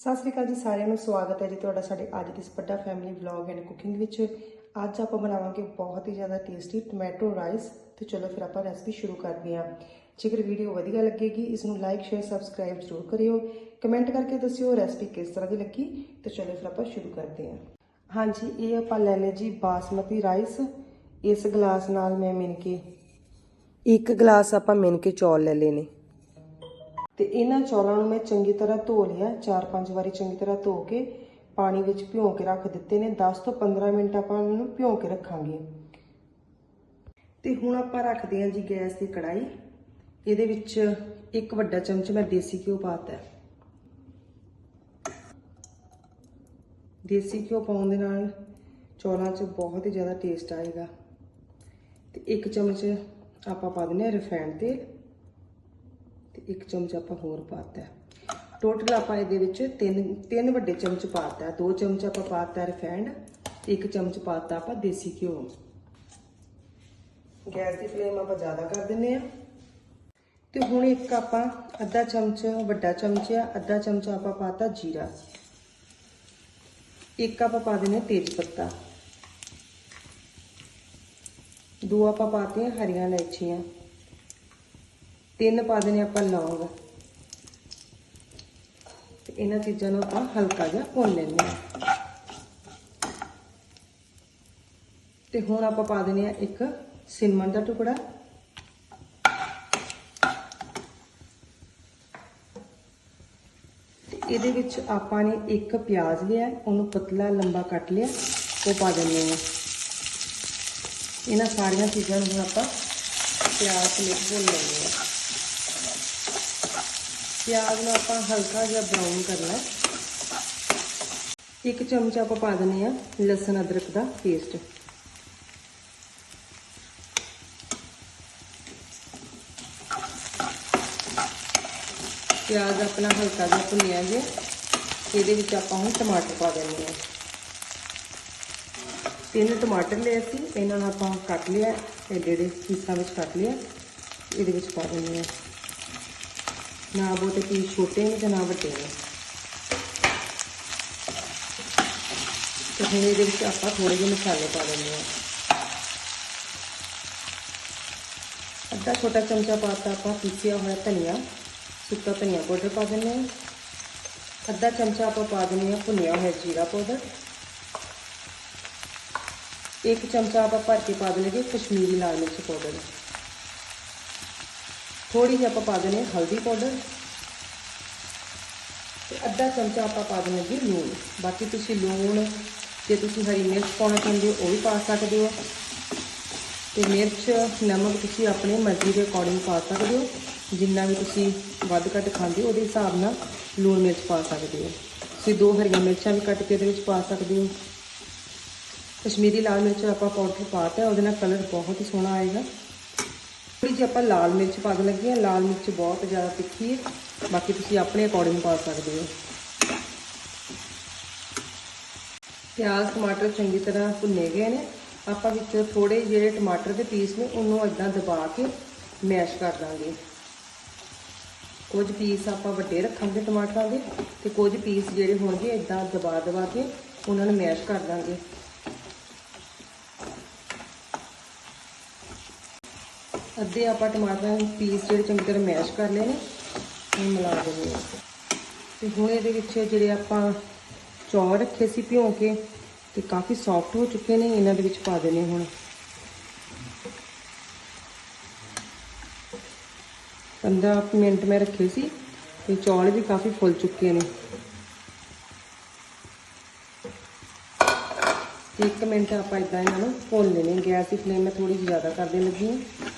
ਸਤਿ ਸ੍ਰੀ ਅਕਾਲ ਜੀ ਸਾਰਿਆਂ ਨੂੰ, ਸਵਾਗਤ ਹੈ ਜੀ ਤੁਹਾਡਾ ਸਾਡੇ ਅੱਜ ਦੇ ਸਪੱਡਾ ਫੈਮਿਲੀ ਵਲੌਗ ਐਂਡ ਕੁਕਿੰਗ ਵਿੱਚ। ਅੱਜ ਆਪਾਂ ਬਣਾਵਾਂਗੇ ਬਹੁਤ ਹੀ ਜ਼ਿਆਦਾ ਟੇਸਟੀ ਟੋਮੈਟੋ ਰਾਈਸ ਤੇ ਚਲੋ ਫਿਰ ਆਪਾਂ ਰੈਸਪੀ ਸ਼ੁਰੂ ਕਰਦੇ ਹਾਂ। ਜੇਕਰ ਵੀਡੀਓ ਵਧੀਆ ਲੱਗੇਗੀ ਇਸ ਨੂੰ ਲਾਈਕ ਸ਼ੇਅਰ ਸਬਸਕ੍ਰਾਈਬ ਜ਼ਰੂਰ ਕਰਿਓ। ਕਮੈਂਟ ਕਰਕੇ ਦੱਸਿਓ ਰੈਸਪੀ ਕਿਸ ਤਰ੍ਹਾਂ ਦੀ ਲੱਗੀ, ਤੇ ਚਲੋ ਫਿਰ ਆਪਾਂ ਸ਼ੁਰੂ ਕਰਦੇ ਹਾਂ। ਹਾਂਜੀ, ਇਹ ਆਪਾਂ ਲੈ ਲਏ ਜੀ ਬਾਸਮਤੀ ਰਾਈਸ ਇਸ ਗਲਾਸ ਨਾਲ ਮੈਂ ਮਿਣ ਕੇ ਇੱਕ ਗਲਾਸ ਆਪਾਂ ਮਿਣ ਕੇ ਚੌਲ ਲੈ ਲਏ ਨੇ। ਤੇ ਇਹਨਾਂ ਚੌਲਾਂ ਨੂੰ ਮੈਂ ਚੰਗੀ ਤਰ੍ਹਾਂ ਧੋ ਲਿਆ 4-5 ਵਾਰੀ ਚੰਗੀ ਤਰ੍ਹਾਂ ਧੋ ਕੇ ਪਾਣੀ ਵਿੱਚ ਭਿਓ ਕੇ ਰੱਖ ਦਿੱਤੇ ਨੇ। 10 ਤੋਂ 15 ਮਿੰਟ ਆਪਾਂ ਇਹਨਾਂ ਨੂੰ ਭਿਓ ਕੇ ਰੱਖਾਂਗੇ। ਤੇ ਹੁਣ ਆਪਾਂ ਰੱਖਦੇ ਹਾਂ ਜੀ ਗੈਸ ਦੀ ਕੜਾਈ ਇਹਦੇ ਵਿੱਚ ਇੱਕ ਵੱਡਾ ਚਮਚ ਮੈਂ ਦੇਸੀ ਘਿਓ ਪਾਤਾ ਹੈ। ਦੇਸੀ ਘਿਓ ਪਾਉਣ ਦੇ ਨਾਲ ਚੌਲਾਂ 'ਚ ਬਹੁਤ ਹੀ ਜ਼ਿਆਦਾ ਟੇਸਟ ਆਏਗਾ। ਤੇ ਇੱਕ ਚਮਚ ਆਪਾਂ ਪਾ ਦਿੰਦੇ ਹਾਂ ਰਿਫਾਈਨਡ ਤੇਲ। ਤੇ ਇੱਕ ਚਮਚ ਆਪਾਂ ਹੋਰ ਪਾਤਾ ਟੋਟਲ ਆਪਾਂ ਇਹਦੇ ਵਿੱਚ ਤਿੰਨ ਤਿੰਨ ਵੱਡੇ ਚਮਚ ਪਾਤਾ ਦੋ ਚਮਚ ਆਪਾਂ ਪਾਤਾ ਰਿਫਾਈਨਡ ਤੇ ਇੱਕ ਚਮਚ ਪਾਤਾ ਆਪਾਂ ਦੇਸੀ ਘਿਓ। ਗੈਸ ਦੀ ਫਲੇਮ ਆਪਾਂ ਜ਼ਿਆਦਾ ਕਰ ਦਿੰਨੇ ਆ ਤੇ ਹੁਣ ਇੱਕ ਆਪਾਂ ਅੱਧਾ ਚਮਚ, ਵੱਡਾ ਚਮਚ ਆ ਅੱਧਾ ਚਮਚ ਆਪਾਂ ਪਾਤਾ ਜੀਰਾ। ਇੱਕ ਆਪਾਂ ਪਾ ਦਿੰਨੇ ਤੇਜ ਪੱਤਾ। ਦੋ ਆਪਾਂ ਪਾਤੇ ਹਰੀਆਂ ਇਲਾਇਚੀਆਂ। ਤਿੰਨ ਪਾ ਦੇਣੇ ਆਪਾਂ ਲੌਂਗ। ਤੇ ਇਹਨਾਂ ਚੀਜ਼ਾਂ ਨੂੰ ਆਪਾਂ ਹਲਕਾ ਜਿਹਾ ਭੁੰਨ ਲੈਂਦੇ ਹਾਂ। ਤੇ ਹੁਣ ਆਪਾਂ ਪਾ ਦੇਣੇ ਆ ਇੱਕ ਸਿਨਮਨ ਦਾ ਟੁਕੜਾ। ਇਹਦੇ ਵਿੱਚ ਆਪਾਂ ਨੇ ਇੱਕ ਪਿਆਜ਼ ਲਿਆ, ਉਹਨੂੰ ਪਤਲਾ ਲੰਬਾ ਕੱਟ ਲਿਆ, ਉਹ ਪਾ ਦਿੰਦੇ ਆ ਇਹਨਾਂ ਸਾਰੀਆਂ ਚੀਜ਼ਾਂ ਨੂੰ ਹੁਣ ਆਪਾਂ ਪਿਆਜ਼ ਸਮੇਤ ਭੁੰਨ ਲੈਂਦੇ ਆ ਪਿਆਜ਼ ਨੂੰ ਆਪਾਂ ਹਲਕਾ ਜਿਹਾ ਬਰਾਊਨ ਕਰਨਾ ਇੱਕ ਚਮਚ ਆਪਾਂ ਪਾ ਦਿੰਦੇ ਆ ਲਸਣ ਅਦਰਕ ਦਾ ਪੇਸਟ ਪਿਆਜ਼ ਆਪਣਾ ਹਲਕਾ ਜਿਹਾ ਭੁੰਨਿਆ ਜੇ, ਇਹਦੇ ਵਿੱਚ ਆਪਾਂ ਹੁਣ ਟਮਾਟਰ ਪਾ ਦਿੰਦੇ ਆ ਤਿੰਨ ਟਮਾਟਰ ਲਏ ਸੀ, ਇਹਨਾਂ ਨੂੰ ਆਪਾਂ ਕੱਟ ਲਿਆ ਏਡੇ ਏਡੇ ਪੀਸਾਂ ਵਿੱਚ ਕੱਟ ਲਿਆ, ਇਹਦੇ ਵਿੱਚ ਪਾ ਦਿੰਦੇ ਆ ਨਾ ਬਹੁਤੇ ਪੀਸ ਛੋਟੇ ਨੇ ਤੇ ਨਾ ਵੱਡੇ ਨੇ ਤੇ ਹੁਣ ਇਹਦੇ ਵਿੱਚ ਆਪਾਂ ਥੋੜੇ ਜਿਹੇ ਮਸਾਲੇ ਪਾ ਦਿੰਦੇ ਆ ਅੱਧਾ ਛੋਟਾ ਚਮਚਾ ਪਾਤਾ ਆਪਾਂ ਪੀਸਿਆ ਹੋਇਆ ਧਨੀਆ ਸੁੱਕਾ ਧਨੀਆ ਪਾਊਡਰ ਪਾ ਦਿੰਦੇ ਆ ਅੱਧਾ ਚਮਚਾ ਆਪਾਂ ਪਾ ਦਿੰਦੇ ਆ ਭੁੰਨਿਆ ਹੋਇਆ ਜੀਰਾ ਪਾਊਡਰ ਇੱਕ ਚਮਚਾ ਆਪਾਂ ਭਰ ਕੇ ਪਾ ਦਿੰਦੇ ਕਸ਼ਮੀਰੀ ਲਾਲ ਮਿਰਚ ਪਾਊਡਰ ਥੋੜੀ ਜਿਹੀ ਆਪਾਂ ਪਾ ਦਿੰਦੇ ਹਲਦੀ ਪਾਊਡਰ ਤੇ ਅੱਧਾ ਚਮਚਾ ਆਪਾਂ ਪਾ ਦਿੰਦੇ ਜੀ ਲੂਣ। ਬਾਕੀ ਤੁਸੀਂ ਲੂਣ ਜੇ ਤੁਸੀਂ ਹਰੀ ਮਿਰਚ ਪਾਉਣਾ ਚਾਹੁੰਦੇ ਹੋ, ਉਹ ਵੀ ਪਾ ਸਕਦੇ ਹੋ। ਤੇ ਮਿਰਚ, ਨਮਕ ਤੁਸੀਂ ਆਪਣੇ ਮਰਜ਼ੀ ਦੇ ਅਕੋਰਡਿੰਗ ਪਾ ਸਕਦੇ ਹੋ। ਜਿੰਨਾ ਵੀ ਤੁਸੀਂ ਵੱਧ ਘੱਟ ਖਾਂਦੇ ਹੋ, ਉਹਦੇ ਹਿਸਾਬ ਨਾਲ ਲੂਣ ਮਿਰਚ ਪਾ ਸਕਦੇ ਹੋ। ਤੁਸੀਂ ਦੋ ਹਰੀਆਂ ਮਿਰਚਾਂ ਵੀ ਕੱਟ ਕੇ ਇਹਦੇ ਵਿੱਚ ਪਾ ਸਕਦੇ ਹੋ। ਕਸ਼ਮੀਰੀ ਲਾਲ ਮਿਰਚ ਆਪਾਂ ਪਾਊਡਰ ਪਾਤਾ, ਉਹਦੇ ਨਾਲ ਕਲਰ ਬਹੁਤ ਹੀ ਸੋਹਣਾ ਆਏਗਾ। ਥੋੜੀ ਜਿਹੀ ਆਪਾਂ ਲਾਲ ਮਿਰਚ ਪਾਉਣ ਲੱਗੇ ਹਾਂ ਲਾਲ ਮਿਰਚ ਬਹੁਤ ਜ਼ਿਆਦਾ ਤਿੱਖੀ ਹੈ, ਬਾਕੀ ਤੁਸੀਂ ਆਪਣੇ ਅਕੋਰਡਿੰਗ ਪਾ ਸਕਦੇ ਹੋ। ਪਿਆਜ਼, ਟਮਾਟਰ ਚੰਗੀ ਤਰ੍ਹਾਂ ਭੁੰਨੇ ਗਏ ਨੇ। ਆਪਾਂ ਵਿੱਚ ਥੋੜੇ ਜਿਹੜੇ ਟਮਾਟਰ ਦੇ ਪੀਸ ਨੇ ਉਹਨੂੰ ਇਦਾਂ ਦਬਾ ਕੇ ਮੈਸ਼ ਕਰ ਦਾਂਗੇ। ਕੁਝ ਪੀਸ ਆਪਾਂ ਵੱਡੇ ਰੱਖਾਂਗੇ ਟਮਾਟਰਾਂ ਦੇ ਤੇ ਕੁਝ ਪੀਸ ਜਿਹੜੇ ਹੋਣਗੇ ਇਦਾਂ ਦਬਾ ਦਬਾ ਕੇ ਉਹਨਾਂ ਨੂੰ ਮੈਸ਼ ਕਰ ਦਾਂਗੇ। ਅੱਧੇ ਆਪਾਂ ਟਮਾਟਰਾਂ ਦੇ ਪੀਸ ਜਿਹੜੇ ਚੰਗੀ ਤਰ੍ਹਾਂ ਮੈਸ਼ ਕਰ ਲਏ ਨੇ, ਉਹ ਮਿਲਾ ਦਿੰਦੇ ਹਾਂ। ਤੇ ਹੁਣ ਇਹਦੇ ਵਿੱਚ ਜਿਹੜੇ ਆਪਾਂ ਚੌਲ ਰੱਖੇ ਸੀ ਭਿਉਂ ਕੇ, ਤੇ ਕਾਫੀ ਸੌਫਟ ਹੋ ਚੁੱਕੇ ਨੇ, ਇਹਨਾਂ ਦੇ ਵਿੱਚ ਪਾ ਦੇਣੇ ਹੁਣ। ਪੰਦਰਾਂ ਮਿੰਟ ਮੈਂ ਰੱਖੇ ਸੀ, ਤੇ ਚੌਲ ਵੀ ਕਾਫੀ ਫੁੱਲ ਚੁੱਕੇ ਨੇ। ਇੱਕ ਮਿੰਟ ਆਪਾਂ ਇਦਾਂ ਇਹਨਾਂ ਨੂੰ ਭੁੰਨ ਲੈਣੇ ਗੈਸ ਦੀ ਫਲੇਮ ਮੈਂ ਥੋੜੀ ਜਿਹੀ ਜ਼ਿਆਦਾ ਕਰ ਦੇਣ ਲੱਗੀ ਹਾਂ।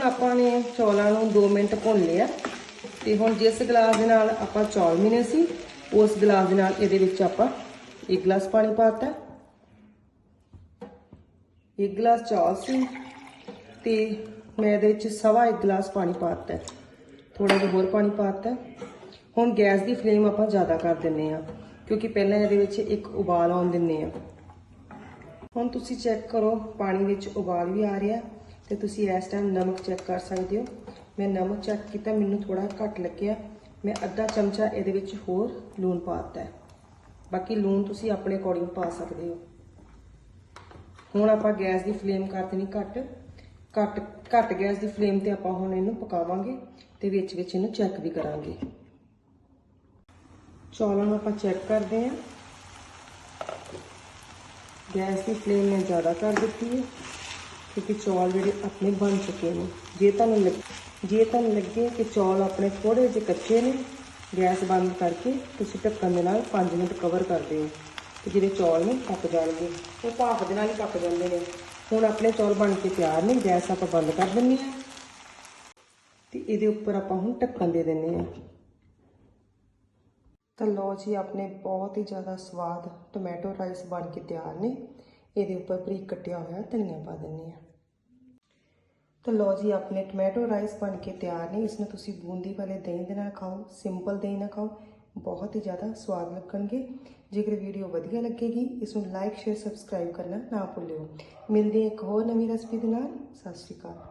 ਹੁਣ ਆਪਾਂ ਨੇ ਚੌਲਾਂ ਨੂੰ 2 ਮਿੰਟ ਭੁੰਨ ਲਿਆ ਤੇ ਹੁਣ ਜਿਸ ਗਲਾਸ ਦੇ ਨਾਲ ਆਪਾਂ ਚੌਲ ਮਿਨੇ ਸੀ, ਉਸ ਗਲਾਸ ਦੇ ਨਾਲ ਇਹਦੇ ਵਿੱਚ ਆਪਾਂ ਇੱਕ ਗਲਾਸ ਪਾਣੀ ਪਾਤਾ। ਇੱਕ ਗਲਾਸ ਚੌਲ ਸੀ ਤੇ ਮੈਂ ਇਹਦੇ ਵਿੱਚ ਸਵਾ ਇੱਕ ਗਲਾਸ ਪਾਣੀ ਪਾਤਾ। ਥੋੜਾ ਜਿਹਾ ਹੋਰ ਪਾਣੀ ਪਾਤਾ। ਹੁਣ ਗੈਸ ਦੀ ਫਲੇਮ ਆਪਾਂ ਜ਼ਿਆਦਾ ਕਰ ਦਿੰਨੇ ਆ ਕਿਉਂਕਿ ਪਹਿਲਾਂ ਇਹਦੇ ਵਿੱਚ ਇੱਕ ਉਬਾਲ ਆਉਣ ਦਿੰਨੇ ਆ ਹੁਣ ਤੁਸੀਂ ਚੈੱਕ ਕਰੋ, ਪਾਣੀ ਵਿੱਚ ਉਬਾਲ ਵੀ ਆ ਰਿਹਾ। ਤੇ ਤੁਸੀਂ ਇਸ ਟਾਈਮ ਨਮਕ ਚੈੱਕ ਕਰ ਸਕਦੇ ਹੋ। ਮੈਂ ਨਮਕ ਚੈੱਕ ਕੀਤਾ, ਮੈਨੂੰ ਥੋੜਾ ਘੱਟ ਲੱਗਿਆ। ਮੈਂ ਅੱਧਾ ਚਮਚਾ ਇਹਦੇ ਵਿੱਚ ਹੋਰ ਲੂਣ ਪਾਤਾ ਹੈ। ਬਾਕੀ ਲੂਣ ਤੁਸੀਂ ਆਪਣੇ ਅਕੋਰਡਿੰਗ ਪਾ ਸਕਦੇ ਹੋ। ਹੁਣ ਆਪਾਂ ਗੈਸ ਦੀ ਫਲੇਮ ਕਰ ਦੇਣੀ ਘੱਟ। ਘੱਟ ਘੱਟ ਗੈਸ ਦੀ ਫਲੇਮ ਤੇ ਆਪਾਂ ਹੁਣ ਇਹਨੂੰ ਪਕਾਵਾਂਗੇ ਤੇ ਵਿੱਚ ਵਿੱਚ ਇਹਨੂੰ ਚੈੱਕ ਵੀ ਕਰਾਂਗੇ। ਚੌਲਾਂ ਨੂੰ ਆਪਾਂ ਚੈੱਕ ਕਰਦੇ ਹਾਂ। ਗੈਸ ਦੀ ਫਲੇਮ ਮੈਂ ਜ਼ਿਆਦਾ ਕਰ ਦਿੱਤੀ ਹੈ। ਕਿਉਂਕਿ ਚੌਲ ਜਿਹੜੇ ਆਪਣੇ ਬਣ ਚੁੱਕੇ ਨੇ। ਜੇ ਤੁਹਾਨੂੰ ਲੱਗ, ਜੇ ਤੁਹਾਨੂੰ ਲੱਗੇ ਕਿ ਚੌਲ ਆਪਣੇ ਥੋੜੇ ਜਿਹੇ ਕੱਚੇ ਨੇ, ਗੈਸ ਬੰਦ ਕਰਕੇ ਤੁਸੀਂ ਢੱਕਣ ਦੇ ਨਾਲ 5 ਮਿੰਟ ਕਵਰ ਕਰ ਦਿਓ ਤੇ ਜਿਹੜੇ ਚੌਲ ਨੇ, ਪੱਕ ਜਾਣਗੇ। ਉਹ ਭਾਫ ਦੇ ਨਾਲ ਹੀ ਪੱਕ ਜਾਂਦੇ ਨੇ। ਹੁਣ ਆਪਣੇ ਚੌਲ ਬਣ ਕੇ ਤਿਆਰ ਨੇ, ਗੈਸ ਆਪਾਂ ਬੰਦ ਕਰ ਦਿੰਨੀ ਆ ਤੇ ਇਹਦੇ ਉੱਪਰ ਆਪਾਂ ਹੁਣ ਢੱਕਣ ਦੇ ਦਿੰਨੇ ਆ ਤਾਂ ਲੋ ਜੀ, ਆਪਣੇ ਬਹੁਤ ਹੀ ਜ਼ਿਆਦਾ ਸਵਾਦ ਟੋਮੈਟੋ ਰਾਈਸ ਬਣ ਕੇ ਤਿਆਰ ਨੇ। ਇਹਦੇ ਉੱਪਰ ਬਰੀਕ ਕੱਟਿਆ ਹੋਇਆ ਧਨੀਆ ਪਾ ਦਿੰਨੇ ਆ ਤਾਂ ਲੋ ਜੀ, ਆਪਣੇ ਟੋਮੈਟੋ ਰਾਈਸ ਬਣ ਕੇ ਤਿਆਰ ਨੇ। ਇਸ ਨੂੰ ਤੁਸੀਂ ਬੂੰਦੀ ਵਾਲੇ ਦਹੀਂ ਦੇ ਨਾਲ ਖਾਓ ਸਿੰਪਲ ਦਹੀਂ ਨਾਲ ਖਾਓ, ਬਹੁਤ ਹੀ ਜ਼ਿਆਦਾ ਸਵਾਦ ਲੱਗਣਗੇ। ਜੇਕਰ ਵੀਡੀਓ ਵਧੀਆ ਲੱਗੇਗੀ ਇਸ ਨੂੰ ਲਾਈਕ ਸ਼ੇਅਰ ਸਬਸਕ੍ਰਾਈਬ ਕਰਨਾ ਨਾ ਭੁੱਲਿਓ। ਮਿਲਦੇ ਹਾਂ ਇੱਕ ਹੋਰ ਨਵੀਂ ਰੈਸਪੀ ਦੇ ਨਾਲ। ਸਤਿ ਸ਼੍ਰੀ ਅਕਾਲ।